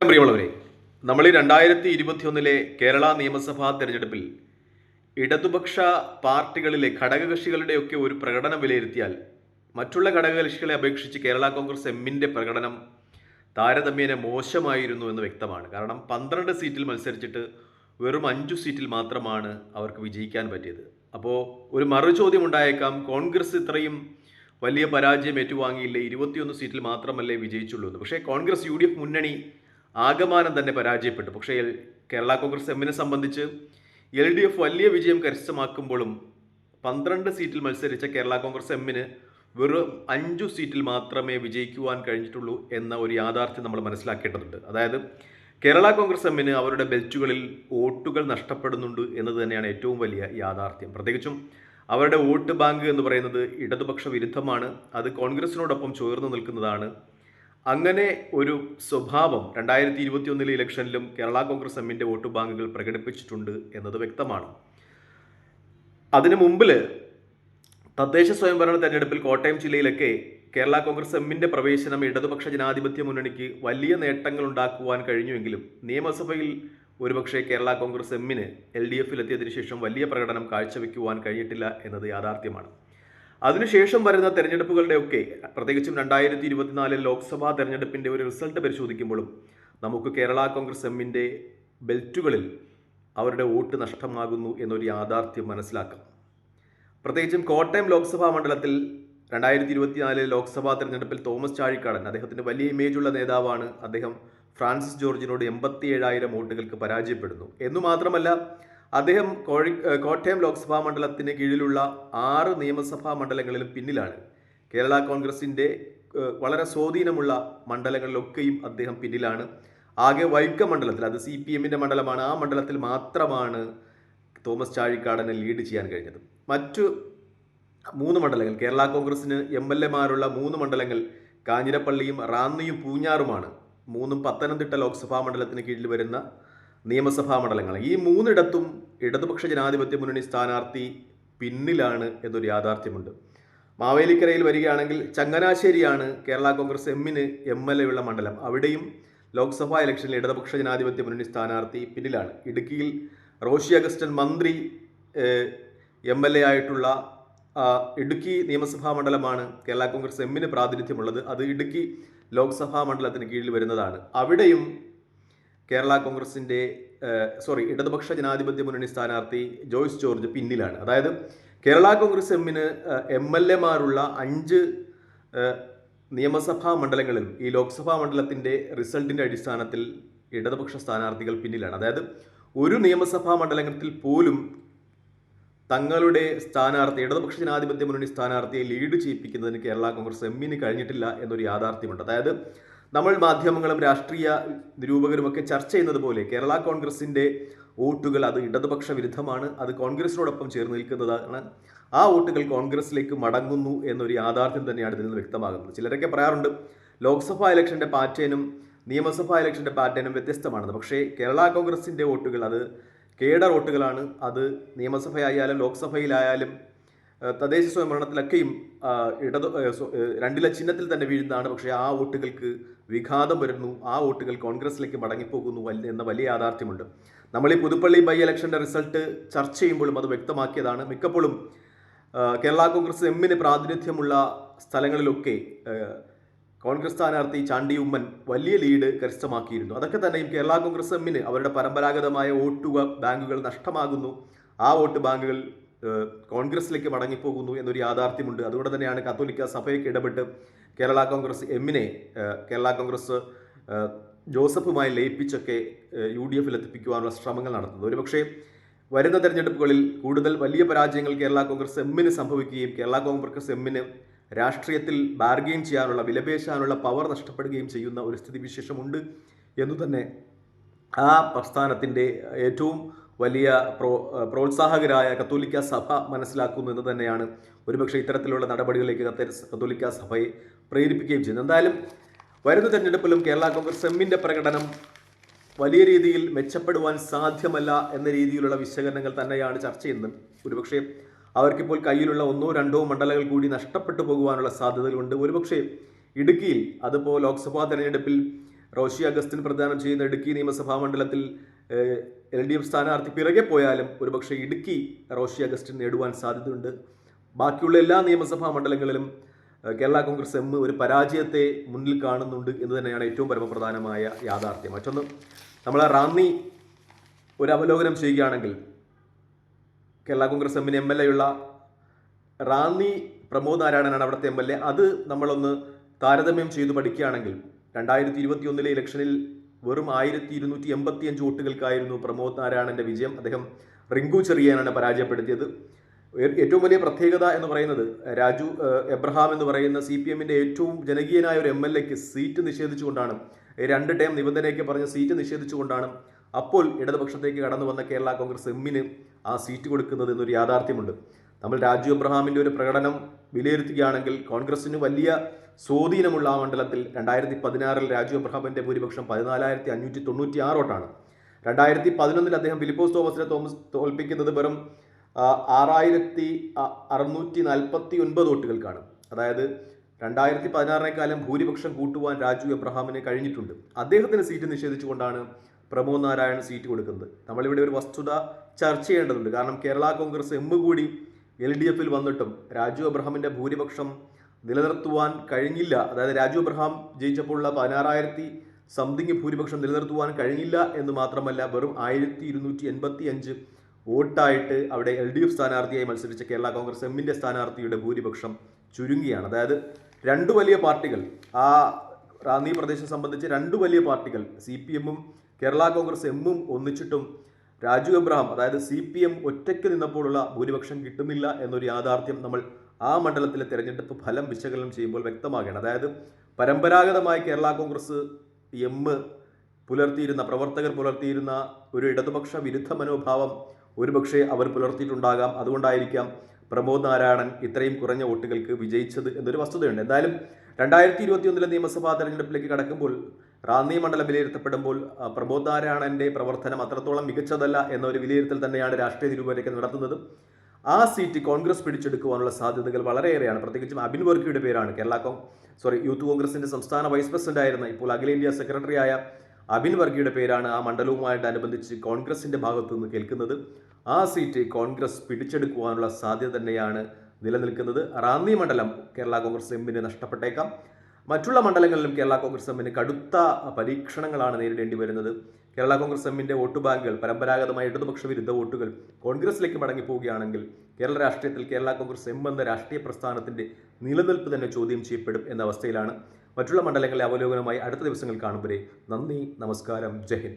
പ്രിയമുള്ളവരെ നമ്മൾ ഈ രണ്ടായിരത്തി ഇരുപത്തിയൊന്നിലെ കേരള നിയമസഭാ തെരഞ്ഞെടുപ്പിൽ ഇടതുപക്ഷ പാർട്ടികളിലെ ഘടകകക്ഷികളുടെയൊക്കെ ഒരു പ്രകടനം വിലയിരുത്തിയാൽ മറ്റുള്ള ഘടകകക്ഷികളെ അപേക്ഷിച്ച് കേരള കോൺഗ്രസ് എമ്മിന്റെ പ്രകടനം താരതമ്യേന മോശമായിരുന്നു എന്ന് വ്യക്തമാണ്. കാരണം പന്ത്രണ്ട് സീറ്റിൽ മത്സരിച്ചിട്ട് വെറും അഞ്ചു സീറ്റിൽ മാത്രമാണ് അവർക്ക് വിജയിക്കാൻ പറ്റിയത്. അപ്പോൾ ഒരു മറുചോദ്യം ഉണ്ടായേക്കാം കോൺഗ്രസ് ഇത്രയും വലിയ പരാജയം ഏറ്റുവാങ്ങിയില്ലേ ഇരുപത്തിയൊന്ന് സീറ്റിൽ മാത്രമല്ലേ വിജയിച്ചുള്ളൂ എന്ന്. പക്ഷേ കോൺഗ്രസ് യു മുന്നണി ആകമാനം തന്നെ പരാജയപ്പെട്ടു. പക്ഷേ കേരള കോൺഗ്രസ് എമ്മിനെ സംബന്ധിച്ച് എൽ ഡി എഫ് വലിയ വിജയം കരസ്ഥമാക്കുമ്പോഴും പന്ത്രണ്ട് സീറ്റിൽ മത്സരിച്ച കേരള കോൺഗ്രസ് എമ്മിന് വെറും അഞ്ചു സീറ്റിൽ മാത്രമേ വിജയിക്കുവാൻ കഴിഞ്ഞിട്ടുള്ളൂ എന്ന ഒരു യാഥാർത്ഥ്യം നമ്മൾ മനസ്സിലാക്കേണ്ടതുണ്ട്. അതായത് കേരള കോൺഗ്രസ് എമ്മിന് അവരുടെ ബെൽറ്റുകളിൽ വോട്ടുകൾ നഷ്ടപ്പെടുന്നുണ്ട് എന്നത് തന്നെയാണ് ഏറ്റവും വലിയ യാഥാർത്ഥ്യം. പ്രത്യേകിച്ചും അവരുടെ വോട്ട് ബാങ്ക് എന്ന് പറയുന്നത് ഇടതുപക്ഷ വിരുദ്ധമാണ്. അത് കോൺഗ്രസിനോടൊപ്പം ചേർന്ന് നിൽക്കുന്നതാണ് അങ്ങനെ ഒരു സ്വഭാവം രണ്ടായിരത്തി ഇരുപത്തി ഒന്നിലെ ഇലക്ഷനിലും കേരള കോൺഗ്രസ് എമ്മിന്റെ വോട്ട് ബാങ്കുകൾ പ്രകടിപ്പിച്ചിട്ടുണ്ട് എന്നത് വ്യക്തമാണ്. അതിനു മുമ്പിൽ തദ്ദേശ സ്വയംഭരണ തെരഞ്ഞെടുപ്പിൽ കോട്ടയം ജില്ലയിലൊക്കെ കേരള കോൺഗ്രസ് എമ്മിന്റെ പ്രവേശനം ഇടതുപക്ഷ ജനാധിപത്യ മുന്നണിക്ക് വലിയ നേട്ടങ്ങൾ ഉണ്ടാക്കുവാൻ കഴിഞ്ഞുവെങ്കിലും നിയമസഭയിൽ ഒരുപക്ഷെ കേരള കോൺഗ്രസ് എമ്മിന് എൽ ഡി എഫിൽ എത്തിയതിനു ശേഷം വലിയ പ്രകടനം കാഴ്ചവെക്കുവാൻ കഴിഞ്ഞിട്ടില്ല എന്നത് യാഥാർത്ഥ്യമാണ്. അതിനുശേഷം വരുന്ന തെരഞ്ഞെടുപ്പുകളുടെയൊക്കെ പ്രത്യേകിച്ചും രണ്ടായിരത്തി ഇരുപത്തിനാലിൽ ലോക്സഭാ തെരഞ്ഞെടുപ്പിന്റെ ഒരു റിസൾട്ട് പരിശോധിക്കുമ്പോഴും നമുക്ക് കേരള കോൺഗ്രസ് എമ്മിന്റെ ബെൽറ്റുകളിൽ അവരുടെ വോട്ട് നഷ്ടമാകുന്നു എന്നൊരു യാഥാർത്ഥ്യം മനസ്സിലാക്കാം. പ്രത്യേകിച്ചും കോട്ടയം ലോക്സഭാ മണ്ഡലത്തിൽ രണ്ടായിരത്തി ഇരുപത്തിനാല് ലോക്സഭാ തെരഞ്ഞെടുപ്പിൽ തോമസ് ചാഴിക്കാടൻ അദ്ദേഹത്തിന് വലിയ ഇമേജുള്ള നേതാവാണ് അദ്ദേഹം ഫ്രാൻസിസ് ജോർജിനോട് എൺപത്തി ഏഴായിരം വോട്ടുകൾക്ക് പരാജയപ്പെടുന്നു. എന്നു മാത്രമല്ല അദ്ദേഹം കോഴി കോട്ടയം ലോക്സഭാ മണ്ഡലത്തിന് കീഴിലുള്ള ആറ് നിയമസഭാ മണ്ഡലങ്ങളിലും പിന്നിലാണ്. കേരള കോൺഗ്രസിന്റെ വളരെ സ്വാധീനമുള്ള മണ്ഡലങ്ങളിലൊക്കെയും അദ്ദേഹം പിന്നിലാണ്. ആകെ വൈക്കം മണ്ഡലത്തിൽ അത് സി പി എമ്മിന്റെ മണ്ഡലമാണ്. ആ മണ്ഡലത്തിൽ മാത്രമാണ് തോമസ് ചാഴിക്കാടനെ ലീഡ് ചെയ്യാൻ കഴിഞ്ഞത്. മറ്റു മൂന്ന് മണ്ഡലങ്ങൾ കേരള കോൺഗ്രസിന് എം എൽ എമാരുള്ള മൂന്ന് മണ്ഡലങ്ങൾ കാഞ്ഞിരപ്പള്ളിയും റാന്നിയും പൂഞ്ഞാറുമാണ്. മൂന്നും പത്തനംതിട്ട ലോക്സഭാ മണ്ഡലത്തിന് കീഴിൽ വരുന്ന നിയമസഭാ മണ്ഡലങ്ങൾ. ഈ മൂന്നിടത്തും ഇടതുപക്ഷ ജനാധിപത്യ മുന്നണി സ്ഥാനാർത്ഥി പിന്നിലാണ് എന്നൊരു യാഥാർത്ഥ്യമുണ്ട്. മാവേലിക്കരയിൽ വരികയാണെങ്കിൽ ചങ്ങനാശ്ശേരിയാണ് കേരള കോൺഗ്രസ് എമ്മിന് എം എൽ എ ഉള്ള മണ്ഡലം. അവിടെയും ലോക്സഭാ ഇലക്ഷനിൽ ഇടതുപക്ഷ ജനാധിപത്യ മുന്നണി സ്ഥാനാർത്ഥി പിന്നിലാണ്. ഇടുക്കിയിൽ റോഷി അഗസ്റ്റൻ മന്ത്രി എം എൽ എ ആയിട്ടുള്ള ഇടുക്കി നിയമസഭാ മണ്ഡലമാണ് കേരള കോൺഗ്രസ് എമ്മിന് പ്രാതിനിധ്യമുള്ളത്. അത് ഇടുക്കി ലോക്സഭാ മണ്ഡലത്തിന് കീഴിൽ വരുന്നതാണ്. അവിടെയും കേരള കോൺഗ്രസിന്റെ സോറി ഇടതുപക്ഷ ജനാധിപത്യ മുന്നണി സ്ഥാനാർത്ഥി ജോയ്സ് ജോർജ് പിന്നിലാണ്. അതായത് കേരള കോൺഗ്രസ് എമ്മിന് എം എൽ എമാരുള്ള അഞ്ച് നിയമസഭാ മണ്ഡലങ്ങളിൽ ഈ ലോക്സഭാ മണ്ഡലത്തിന്റെ റിസൾട്ടിന്റെ അടിസ്ഥാനത്തിൽ ഇടതുപക്ഷ സ്ഥാനാർത്ഥികൾ പിന്നിലാണ്. അതായത് ഒരു നിയമസഭാ മണ്ഡലത്തിൽ പോലും തങ്ങളുടെ സ്ഥാനാർത്ഥി ഇടതുപക്ഷ ജനാധിപത്യ മുന്നണി സ്ഥാനാർത്ഥിയെ ലീഡ് ചെയ്യിപ്പിക്കുന്നതിന് കേരള കോൺഗ്രസ് എമ്മിന് കഴിഞ്ഞിട്ടില്ല എന്നൊരു യാഥാർത്ഥ്യമുണ്ട്. അതായത് നമ്മൾ മാധ്യമങ്ങളും രാഷ്ട്രീയ നിരൂപകരുമൊക്കെ ചർച്ച ചെയ്യുന്നത് പോലെ കേരള കോൺഗ്രസിന്റെ വോട്ടുകൾ അത് ഇടതുപക്ഷ വിരുദ്ധമാണ്. അത് കോൺഗ്രസിനോടൊപ്പം ചേർന്ന് നിൽക്കുന്നതാണ്. ആ വോട്ടുകൾ കോൺഗ്രസിലേക്ക് മടങ്ങുന്നു എന്നൊരു യാഥാർത്ഥ്യം തന്നെയാണ് ഇതിൽ നിന്ന് വ്യക്തമാകുന്നത്. ചിലരൊക്കെ പറയാറുണ്ട് ലോക്സഭാ ഇലക്ഷന്റെ പാറ്റേനും നിയമസഭാ ഇലക്ഷന്റെ പാറ്റേനും വ്യത്യസ്തമാണെന്ന്. പക്ഷേ കേരള കോൺഗ്രസിന്റെ വോട്ടുകൾ അത് കേഡർ വോട്ടുകളാണ്. അത് നിയമസഭയായാലും ലോക്സഭയിലായാലും തദ്ദേശ സ്വയംഭരണത്തിലൊക്കെയും ഇടത് രണ്ടില ചിഹ്നത്തിൽ തന്നെ വീഴുന്നതാണ്. പക്ഷേ ആ വോട്ടുകൾക്ക് വിഘാതം വരുന്നു. ആ വോട്ടുകൾ കോൺഗ്രസിലേക്ക് മടങ്ങിപ്പോകുന്നു എന്ന വലിയ യാഥാർത്ഥ്യമുണ്ട്. നമ്മൾ ഈ പുതുപ്പള്ളി ബൈ ഇലക്ഷന്റെ റിസൾട്ട് ചർച്ച ചെയ്യുമ്പോഴും അത് വ്യക്തമാക്കിയതാണ്. മിക്കപ്പോഴും കേരള കോൺഗ്രസ് എമ്മിന് പ്രാതിനിധ്യമുള്ള സ്ഥലങ്ങളിലൊക്കെ കോൺഗ്രസ് സ്ഥാനാർത്ഥി ചാണ്ടി ഉമ്മൻ വലിയ ലീഡ് കരസ്ഥമാക്കിയിരുന്നു. അതൊക്കെ തന്നെയും കേരള കോൺഗ്രസ് എമ്മിന് അവരുടെ പരമ്പരാഗതമായ വോട്ടുക ബാങ്കുകൾ നഷ്ടമാകുന്നു. ആ വോട്ട് ബാങ്കുകൾ കോൺഗ്രസിലേക്ക് മടങ്ങിപ്പോകുന്നു എന്നൊരു യാഥാർത്ഥ്യമുണ്ട്. അതുകൊണ്ട് തന്നെയാണ് കത്തോലിക്ക സഭയൊക്കെ ഇടപെട്ട് കേരള കോൺഗ്രസ് എമ്മിനെ കേരള കോൺഗ്രസ് ജോസഫുമായി ലയിപ്പിച്ചൊക്കെ യു ഡി എഫിൽ എത്തിപ്പിക്കുവാനുള്ള ശ്രമങ്ങൾ നടത്തുന്നത് ഒരുപക്ഷേ വരുന്ന തെരഞ്ഞെടുപ്പുകളിൽ കൂടുതൽ വലിയ പരാജയങ്ങൾ കേരള കോൺഗ്രസ് എമ്മിന് സംഭവിക്കുകയും കേരള കോൺഗ്രസ് എമ്മിന് രാഷ്ട്രീയത്തിൽ ബാർഗെയിൻ ചെയ്യാനുള്ള വിലപേശാനുള്ള പവർ നഷ്ടപ്പെടുകയും ചെയ്യുന്ന ഒരു സ്ഥിതിവിശേഷമുണ്ട് എന്നു തന്നെ ആ പ്രസ്ഥാനത്തിന്റെ ഏറ്റവും വലിയ പ്രോ പ്രോത്സാഹകരായ കത്തോലിക്ക സഭ മനസ്സിലാക്കുന്നു എന്ന് തന്നെയാണ്. ഒരുപക്ഷെ ഇത്തരത്തിലുള്ള നടപടികളിലേക്ക് കത്ത- കത്തോലിക്ക സഭയെ പ്രേരിപ്പിക്കുകയും ചെയ്യുന്നത് എന്തായാലും വരുന്ന തെരഞ്ഞെടുപ്പിലും കേരള കോൺഗ്രസ് എമ്മിന്റെ പ്രകടനം വലിയ രീതിയിൽ മെച്ചപ്പെടുവാൻ സാധ്യമല്ല എന്ന രീതിയിലുള്ള വിശകലനങ്ങൾ തന്നെയാണ് ചർച്ച ചെയ്യുന്നത്. ഒരുപക്ഷെ അവർക്കിപ്പോൾ കയ്യിലുള്ള ഒന്നോ രണ്ടോ മണ്ഡലങ്ങൾ കൂടി നഷ്ടപ്പെട്ടു പോകുവാനുള്ള സാധ്യതകളുണ്ട്. ഒരുപക്ഷെ ഇടുക്കിയിൽ അതിപ്പോൾ ലോക്സഭാ തെരഞ്ഞെടുപ്പിൽ റോഷി അഗസ്റ്റിൻ പ്രദാനം ചെയ്യുന്ന ഇടുക്കി നിയമസഭാ മണ്ഡലത്തിൽ എൽ ഡി എഫ് സ്ഥാനാർത്ഥി പിറകെ പോയാലും ഒരുപക്ഷെ ഇടുക്കി റോഷി അഗസ്റ്റിൻ നേടുവാൻ സാധ്യതയുണ്ട്. ബാക്കിയുള്ള എല്ലാ നിയമസഭാ മണ്ഡലങ്ങളിലും കേരള കോൺഗ്രസ് എം ഒരു പരാജയത്തെ മുന്നിൽ കാണുന്നുണ്ട് എന്ന് തന്നെയാണ് ഏറ്റവും പരമപ്രധാനമായ യാഥാർത്ഥ്യം. മറ്റൊന്ന് നമ്മൾ റാന്നി ഒരു അവലോകനം ചെയ്യുകയാണെങ്കിൽ കേരള കോൺഗ്രസ് എമ്മിന് എം എൽ എ ഉള്ള റാന്നി പ്രമോദ് നാരായണനാണ് അവിടുത്തെ എം എൽ എ. അത് നമ്മളൊന്ന് താരതമ്യം ചെയ്തു പഠിക്കുകയാണെങ്കിൽ രണ്ടായിരത്തി ഇരുപത്തി ഒന്നിലെ ഇലക്ഷനിൽ വെറും ആയിരത്തി ഇരുന്നൂറ്റി എൺപത്തി അഞ്ച് വോട്ടുകൾക്കായിരുന്നു പ്രമോദ് നാരായണന്റെ വിജയം. അദ്ദേഹം റിങ്കു ചെറിയാനാണ് പരാജയപ്പെടുത്തിയത്. ഏറ്റവും വലിയ പ്രത്യേകത എന്ന് പറയുന്നത് രാജു എബ്രഹാം എന്ന് പറയുന്ന സി പി എമ്മിന്റെ ഏറ്റവും ജനകീയനായ ഒരു എം എൽ എക്ക് സീറ്റ് നിഷേധിച്ചുകൊണ്ടാണ് രണ്ട് ടൈം നിബന്ധനയൊക്കെ പറഞ്ഞ സീറ്റ് നിഷേധിച്ചുകൊണ്ടാണ് അപ്പോൾ ഇടതുപക്ഷത്തേക്ക് കടന്നു വന്ന കേരള കോൺഗ്രസ് എമ്മിന് ആ സീറ്റ് കൊടുക്കുന്നത് എന്നൊരു യാഥാർത്ഥ്യമുണ്ട്. നമ്മൾ രാജു എബ്രഹാമിന്റെ ഒരു പ്രകടനം വിലയിരുത്തുകയാണെങ്കിൽ കോൺഗ്രസിന് വലിയ സ്വാധീനമുള്ള ആ മണ്ഡലത്തിൽ രണ്ടായിരത്തി പതിനാറിൽ രാജു അബ്രഹാമിന്റെ ഭൂരിപക്ഷം പതിനാലായിരത്തി അഞ്ഞൂറ്റി തൊണ്ണൂറ്റി ആറ് വോട്ടാണ്. രണ്ടായിരത്തി പതിനൊന്നിൽ അദ്ദേഹം ഫിലിപ്പോസ് തോമസിനെ തോമസ് തോൽപ്പിക്കുന്നത് വെറും ആറായിരത്തി അറുന്നൂറ്റി നാൽപ്പത്തി ഒൻപത് വോട്ടുകൾക്കാണ്. അതായത് രണ്ടായിരത്തി പതിനാറിനേക്കാളും ഭൂരിപക്ഷം കൂട്ടുവാൻ രാജു എബ്രഹാമിന് കഴിഞ്ഞിട്ടുണ്ട്. അദ്ദേഹത്തിന് സീറ്റ് നിഷേധിച്ചുകൊണ്ടാണ് പ്രമോദ് നാരായണൻ സീറ്റ് കൊടുക്കുന്നത്. നമ്മളിവിടെ ഒരു വസ്തുത ചർച്ച ചെയ്യേണ്ടതുണ്ട്. കാരണം കേരള കോൺഗ്രസ് എം കൂടി എൽ ഡി എഫിൽ വന്നിട്ടും രാജു എബ്രഹാമിന്റെ ഭൂരിപക്ഷം നിലനിർത്തുവാൻ കഴിഞ്ഞില്ല. അതായത് രാജു അബ്രഹാം ജയിച്ചപ്പോഴുള്ള പതിനാറായിരത്തി സംതിങ് ഭൂരിപക്ഷം നിലനിർത്തുവാൻ കഴിഞ്ഞില്ല എന്ന് മാത്രമല്ല വെറും ആയിരത്തി ഇരുന്നൂറ്റി എൺപത്തി അഞ്ച് വോട്ടായിട്ട് അവിടെ എൽ ഡി എഫ് സ്ഥാനാർത്ഥിയായി മത്സരിച്ച കേരള കോൺഗ്രസ് എമ്മിന്റെ സ്ഥാനാർത്ഥിയുടെ ഭൂരിപക്ഷം ചുരുങ്ങിയാണ്. അതായത് രണ്ട് വലിയ പാർട്ടികൾ ആ റാന്നി പ്രദേശം സംബന്ധിച്ച് രണ്ട് വലിയ പാർട്ടികൾ സി പി എമ്മും കേരള കോൺഗ്രസ് എമ്മും ഒന്നിച്ചിട്ടും രാജു എബ്രഹാം അതായത് സി പി എം ഒറ്റയ്ക്ക് നിന്നപ്പോഴുള്ള ഭൂരിപക്ഷം കിട്ടുന്നില്ല എന്നൊരു യാഥാർത്ഥ്യം നമ്മൾ ആ മണ്ഡലത്തിലെ തെരഞ്ഞെടുപ്പ് ഫലം വിശകലനം ചെയ്യുമ്പോൾ വ്യക്തമാകണം. അതായത് പരമ്പരാഗതമായി കേരള കോൺഗ്രസ് എം പുലർത്തിയിരുന്ന പ്രവർത്തകർ പുലർത്തിയിരുന്ന ഒരു ഇടതുപക്ഷ വിരുദ്ധ മനോഭാവം ഒരുപക്ഷെ അവർ പുലർത്തിയിട്ടുണ്ടാകാം. അതുകൊണ്ടായിരിക്കാം പ്രമോദ് നാരായണൻ ഇത്രയും കുറഞ്ഞ വോട്ടുകൾക്ക് വിജയിച്ചത് എന്നൊരു വസ്തുതയുണ്ട്. എന്തായാലും രണ്ടായിരത്തി ഇരുപത്തി ഒന്നിലെ നിയമസഭാ തെരഞ്ഞെടുപ്പിലേക്ക് കടക്കുമ്പോൾ റാന്നി മണ്ഡലം വിലയിരുത്തപ്പെടുമ്പോൾ പ്രമോദ് നാരായണന്റെ പ്രവർത്തനം അത്രത്തോളം മികച്ചതല്ല എന്നൊരു വിലയിരുത്തൽ തന്നെയാണ് രാഷ്ട്രീയ നിരൂപകരൊക്കെ നടത്തുന്നത്. ആ സീറ്റ് കോൺഗ്രസ് പിടിച്ചെടുക്കുവാനുള്ള സാധ്യതകൾ വളരെയേറെയാണ്. പ്രത്യേകിച്ചും അബിൻ വർക്കിയുടെ പേരാണ് കേരള സോറി യൂത്ത് കോൺഗ്രസിന്റെ സംസ്ഥാന വൈസ് പ്രസിഡന്റ് ആയിരുന്ന ഇപ്പോൾ അഖിലേന്ത്യാ സെക്രട്ടറിയായ അബിൻ വർഗിയുടെ പേരാണ് ആ മണ്ഡലവുമായിട്ട് അനുബന്ധിച്ച് കോൺഗ്രസിന്റെ ഭാഗത്തു നിന്ന് കേൾക്കുന്നത്. ആ സീറ്റ് കോൺഗ്രസ് പിടിച്ചെടുക്കുവാനുള്ള സാധ്യത തന്നെയാണ് നിലനിൽക്കുന്നത്. റാന്നി മണ്ഡലം കേരള കോൺഗ്രസ് എമ്മിന് നഷ്ടപ്പെട്ടേക്കാം. മറ്റുള്ള മണ്ഡലങ്ങളിലും കേരള കോൺഗ്രസ് എമ്മിന് കടുത്ത പരീക്ഷണങ്ങളാണ് നേരിടേണ്ടി വരുന്നത്. കേരള കോൺഗ്രസ് എമ്മിന്റെ വോട്ട് ബാങ്കുകൾ പരമ്പരാഗതമായ ഇടതുപക്ഷ വിരുദ്ധ വോട്ടുകൾ കോൺഗ്രസിലേക്ക് മടങ്ങിപ്പോവുകയാണെങ്കിൽ കേരള രാഷ്ട്രീയത്തിൽ കേരള കോൺഗ്രസ് എം എന്ന രാഷ്ട്രീയ പ്രസ്ഥാനത്തിന്റെ നിലനിൽപ്പ് തന്നെ ചോദ്യം ചെയ്യപ്പെടും എന്ന അവസ്ഥയിലാണ്. മറ്റുള്ള മണ്ഡലങ്ങളിലെ അവലോകനമായി അടുത്ത ദിവസങ്ങൾ കാണുമ്പോൾ നന്ദി നമസ്കാരം ജയ്